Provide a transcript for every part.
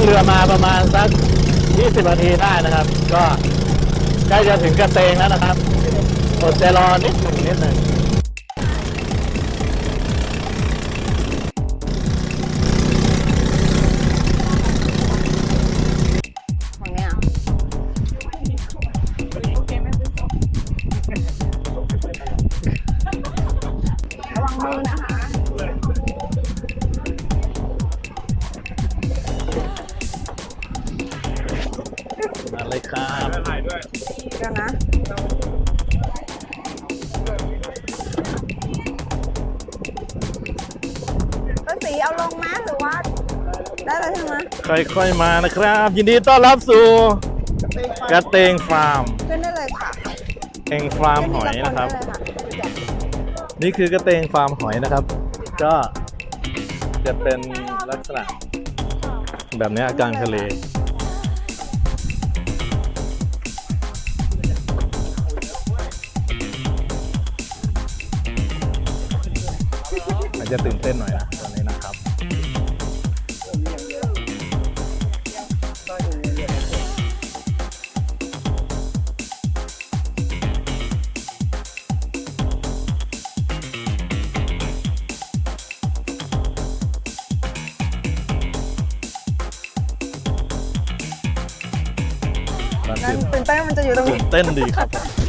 นี่เรานั่งเรือมาประมาณสัก 20 นาทีได้นะครับ ก็ใกล้จะถึงกระเตงแล้วนะครับอดใจรอนิดหนึ่งนิดหนึ่งฝั่งเนี้ยระวังมือนะคะ เดี๋ยวนะก็สีเอาลงไหมหรือว่า ได้แล้วใช่ไหมค่อยๆมานะครับ ยินดีต้อนรับสู่กระเตงฟาร์มขึ้นได้เลยค่ะเองฟาร์มหอยนะครับ นี่คือกระเตงฟาร์มหอยนะครับ ก็จะเป็นลักษณะแบบนี้กลางทะเล จจะตื่นเต้นหน่อยนะตอนนี้นะครับตอนนั่นตื่นตื่นเต้นมันจะอยู่ตรงตื่นี้นเต้นดีครับ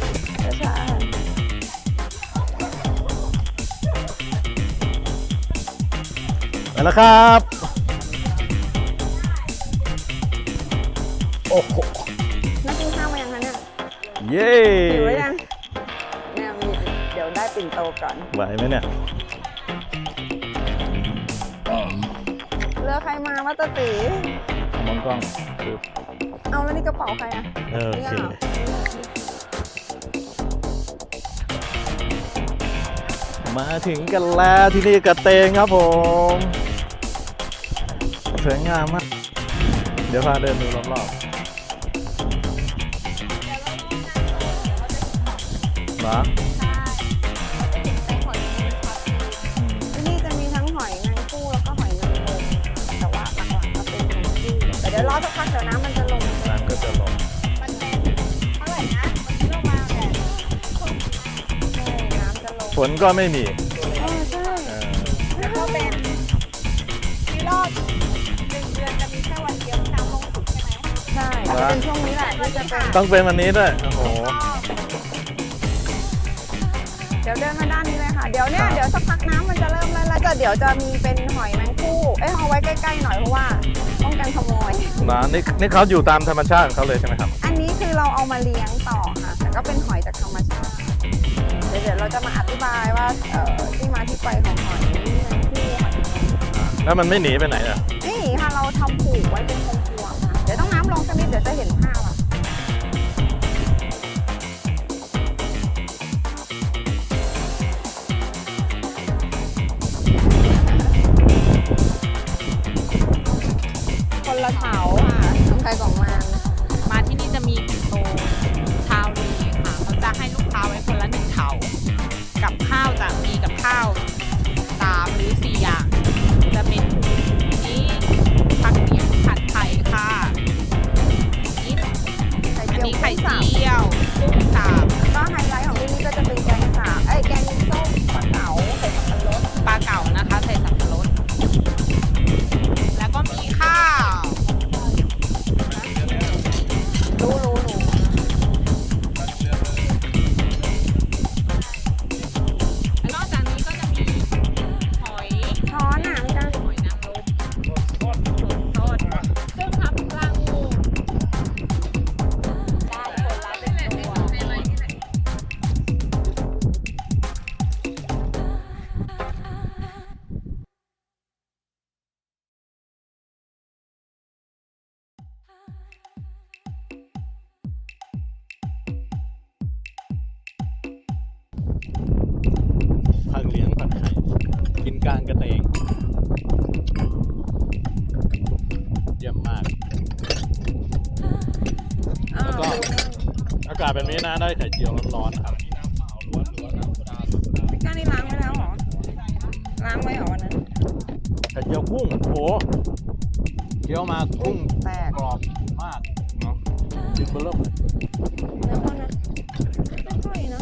แล้วครับ โอ้โหนักกินข้าวมายังคะเนี่ยเย้หิวหรือยังเนี่ยมีเดี๋ยวได้ปิ่นโตก่อน ไหวไหมเนี่ย เลือกใครมาวัตตีมองกล้องปึ๊บเอาแล้วนี่กระเป๋าใครอะเออโอนี่เคเหรอมาถึงกันแล้วที่นี่กระเตงครับผม สวยงามมาก เดี๋ยวพาเดินดูรอบๆเหรออืมที่นี่จะมีทั้งหอยนางฟูแล้วก็หอยนางรมแต่ว่าหลักๆก็เป็นนางฟูแต่เดี๋ยวรอสักพักเดี๋ยวน้ำมันจะลงน้ำก็จะลงมันเป็นเท่าไหร่นะมันลงมาแต่ใช่น้ำจะลงฝนก็ไม่มี จะเป็นช่วงนี้แหละที่จะเป็นต้องเป็นวันนี้ด้วย โอ้โห เดี๋ยวเดินมาด้านนี้เลยค่ะ เดี๋ยวเนี่ย เดี๋ยวสักพักน้ำมันจะเริ่มแล้วแล้วจะเดี๋ยวจะมีเป็นหอยนางฟูเอ้ยเอาไว้ใกล้ๆหน่อยเพราะว่าป้องกันขโมย นะนี่นี่เขาอยู่ตามธรรมชาติของเขาเลยใช่ไหมครับ อันนี้คือเราเอามาเลี้ยงต่อค่ะ แต่ก็เป็นหอยจากธรรมชาติ เดี๋ยวเดี๋ยวเราจะมาอธิบายว่าเอ่อที่มาที่ไปของหอยนางฟูหอยนางรมแล้วมันไม่หนีไปไหนอะ นี่ค่ะเราทำผูกไว้เป็นพวงๆค่ะเกินกลางกระเตงเยี่ยมมากอ้าแล้วก็วอากาศแบบนี้นะได้ไข่เจียวร้อนๆนะครับพี่ก้านี่ล้างไว้แล้วเหรอ ล้างไว้เหรอวันนั้นกระเจียวกุ้งโอ้โหเคี้ยวมากุ้งแตกกรอบมากเนาะจิ้มเบอร์เริ่มเลยเนื้อเขานะไม่ค่อยนะ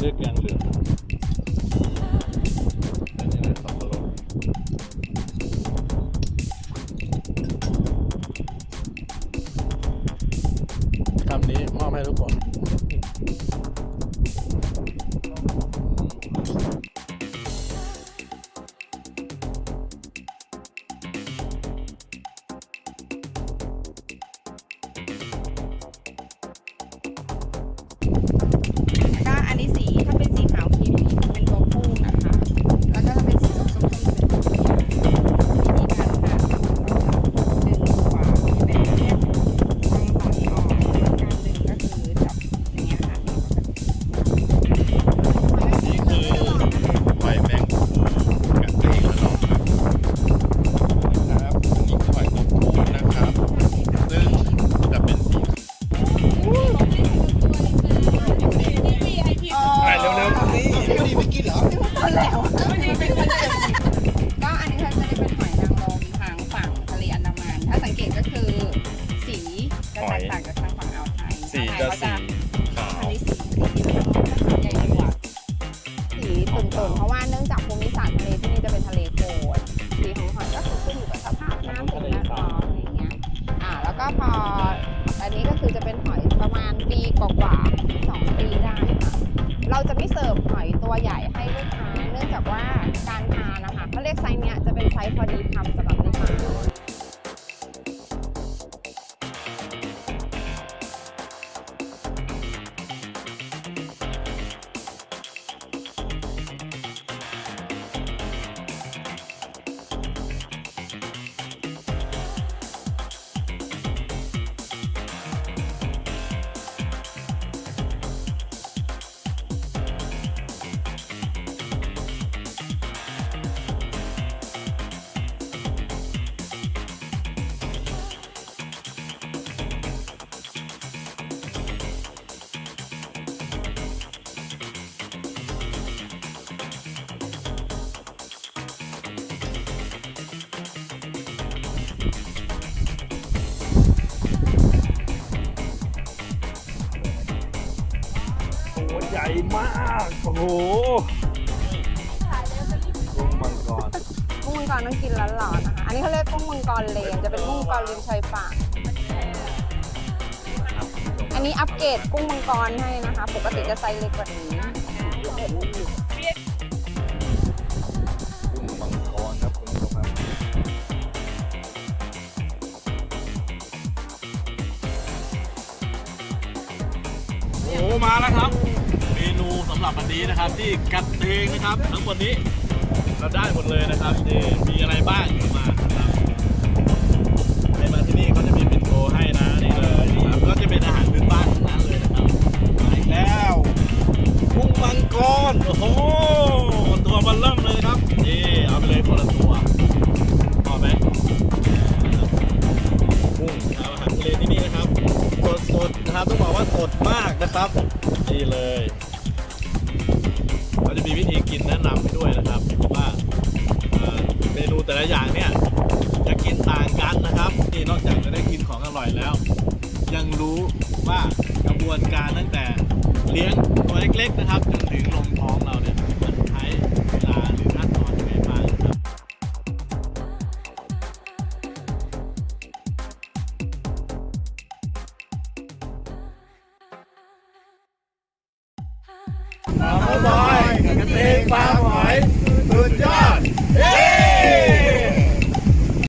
เข เขาเรียกไซส์เนี้ยจะเป็นไซส์พอดีคำสำหรับลูกค้า มาก โอ้โหกุ้งมังกรกุ้งมังกรต้องกินร้อนๆนะคะ อันนี้เขาเรียกกุ้งมังกรเลนจะเป็นกุ้งมังกรริมชายฝั่งอันนี้อัปเกรดกุ้งมังกรให้นะคะ ปกติจะไซส์เล็กกว่านี้ กุ้งมังกรครับคุณผู้ชมครับโอ้โหมาแล้วครับเม นูสำหรับวันนี้นะครับ ที่กัดเองนะครับ ทั้งหมดนี้เราได้หมดเลยนะครับนี่มีอะไรบ้างอยู่มานะครับใครมาที่นี่เขาจะมีปิ่นโตให้นะนี่เลยนะครับก็จะเป็นอาหารพื้นบ้านทั้งนั้นเลยนะครับมาอีกแล้วกุ้งมังกรโอ้โหตัวมันเริ่มเลยนะครับนี่เอาไปเลยคนละตัวพอไหมกุ้งนะครับอาหารทะเลที่นี่นะครับสดๆนะครับต้องบอกว่าสดมากนะครับนี่เลย ละอย่างเนี่ยจะกินต่างกันนะครับนี่นอกจากจะได้กินของอร่อยแล้ว ยังรู้ว่ากระบวนการตั้งแต่เลี้ยงตัวเล็กๆนะครับจนถึงลงท้องเราเนี่ย